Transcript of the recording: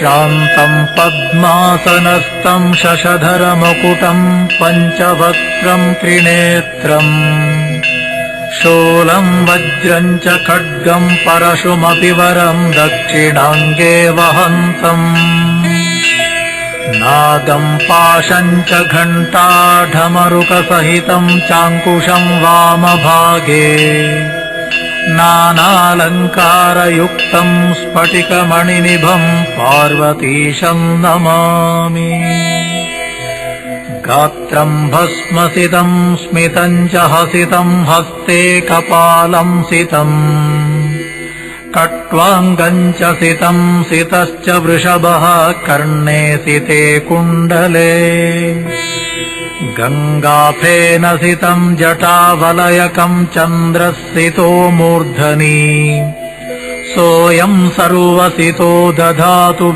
शान्तम् पद्मासनस्तम् शशधरमकुटम् पञ्चवक्त्रम् त्रिनेत्रम् शूलम् वज्रम् च खड्गम् परशुमपि वरम् दक्षिणाङ्गे वहन्तम्। नागम् पाशम् च घण्टाढमरुकसहितम् चाङ्कुशम् वामभागे नानालङ्कारयुक्तम् स्फटिकमणिनिभम् पार्वतीशम् नमामि। गात्रम् भस्मसितम् स्मितम् च हसितम् हस्ते कपालम् सितम् कट्वाङ्गम् च सितम् सितश्च वृषभः कर्णे सिते कुण्डले गङ्गाफेनसितम् जटावलयकम् चन्द्रसितो मूर्धनि। सोऽयम् सर्वसितो दधातु